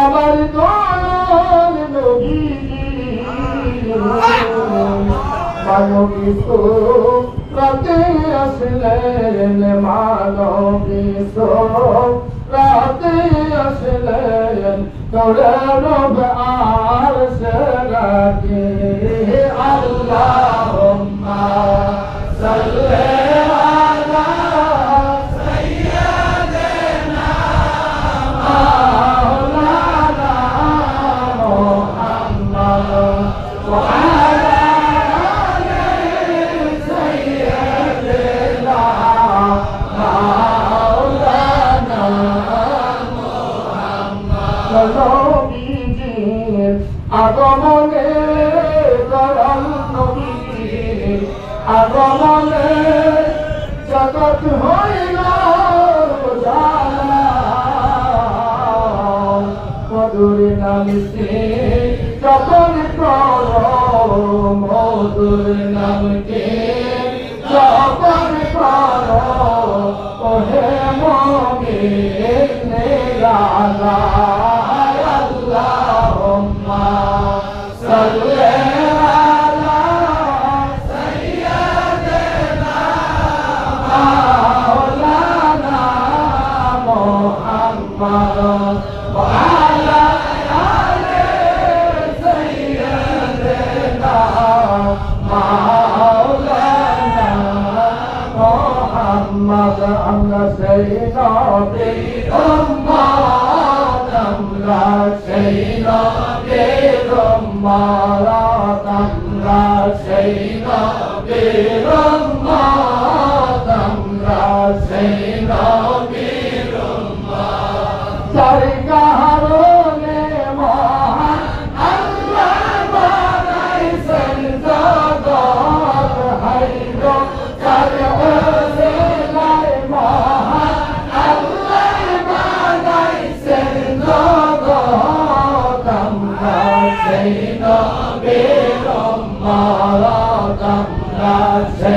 আমার দয়াল নবী মানবী রাতে আসলেন মানবী রাতে আসলেন তোরা রব আর সরাকে আল্লাহুম্মা দয়াল নবীজির আগমনে জগৎ হইল মধুর নামকে যখন কর মধুর নামকে যখন কর ওহে মগে নেগালা সেই নবীর উম্মত আমরা সেই নবীর উম্মত আমরা সেই নবীর উম্মত আমরা সেই নবীর উম্মত যার কারণে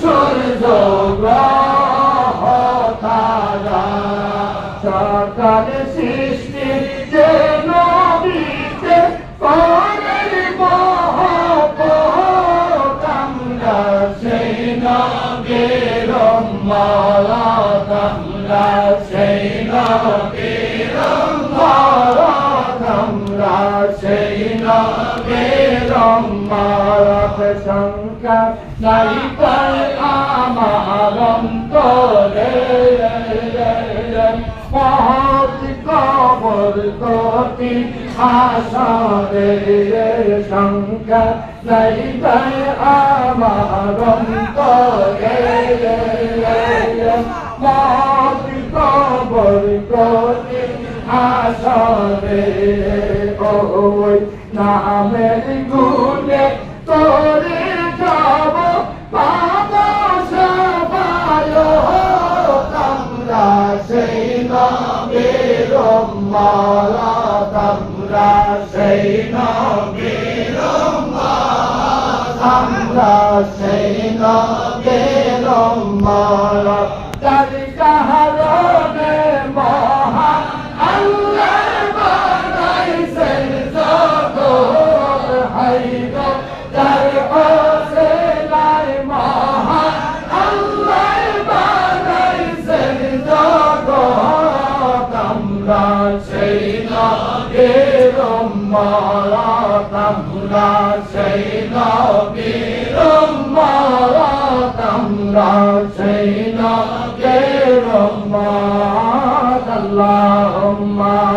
সূর্য গ্রহ তারা সকাল সৃষ্টি যে নবীতে করের মহব্বত, আমরা সেই নবীর উম্মত, আমরা সেই নবীর উম্মত, আমরা সেই নবীর উম্মত। সংখ্যা নাই পায় আসারে সংখ্যা নাই তাই আমার কবর করি আসারে নামের গুণে নবীর মালা তার কাহারণে মহা আল্লাহ বানাইছেন জগৎ হাইর তার ওসিলাই মহা আল্লাহ বানাইছেন জগৎ আমরা সেই সেই নবীর উম্মত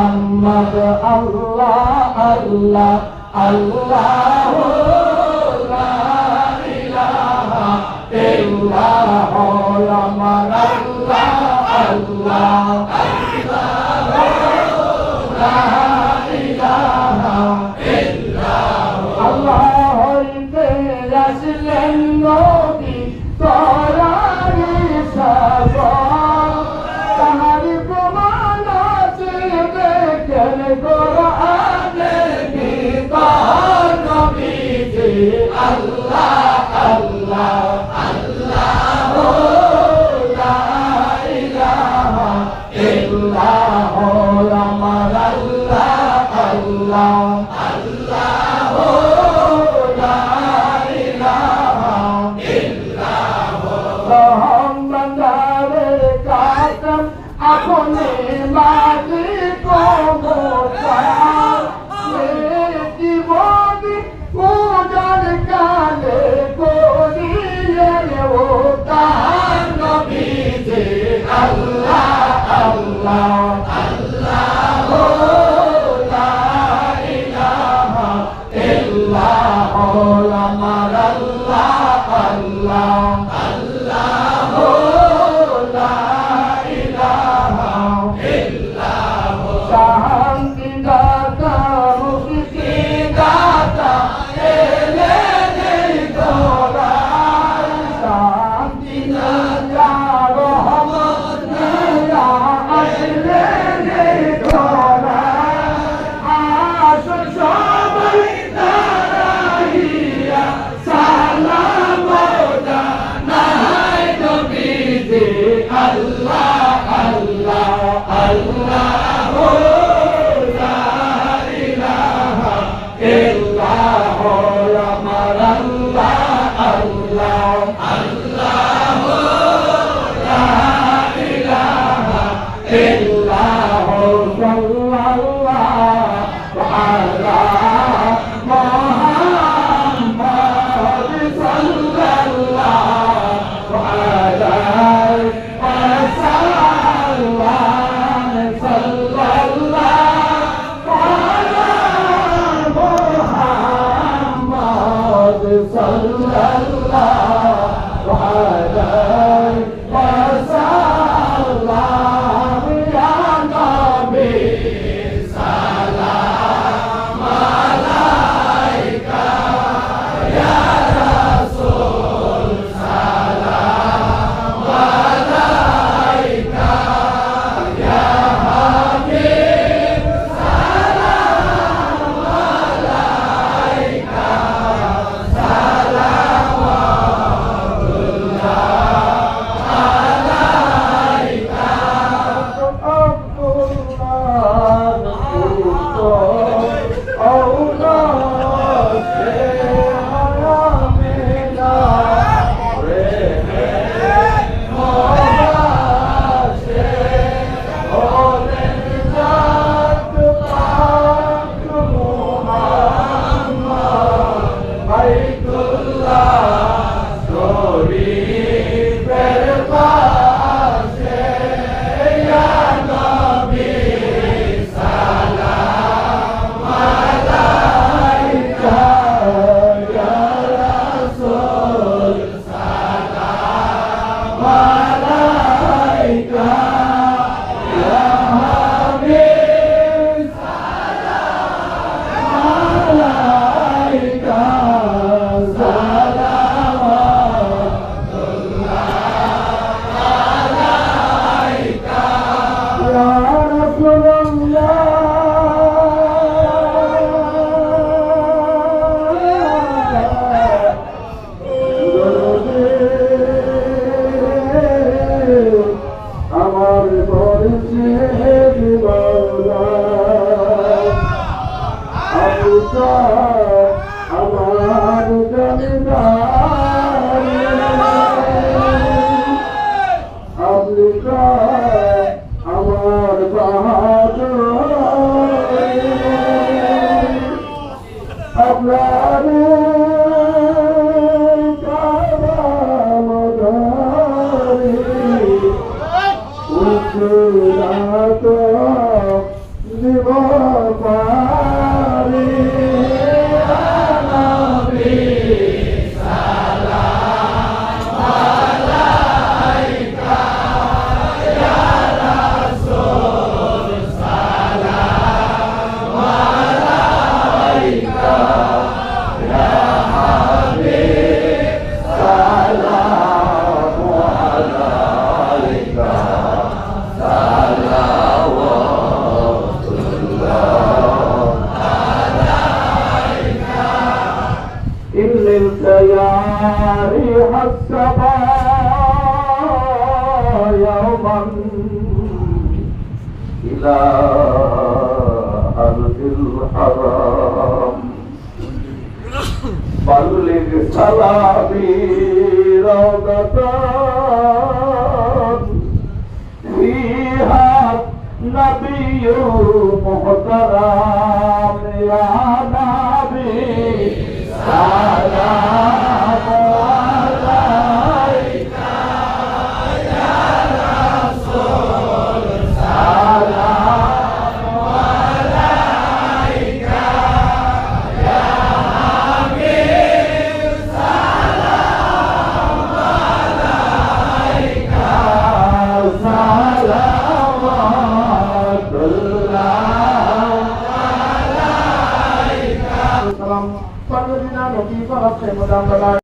মুহাম্মদ আল্লাহ আল্লাহ আল্লাহ ইলাহা ইল্লাল্লাহ। Allah إلى أرض الحرام بلغ سلامي روضة فيها نبي محترم يا نبي سلام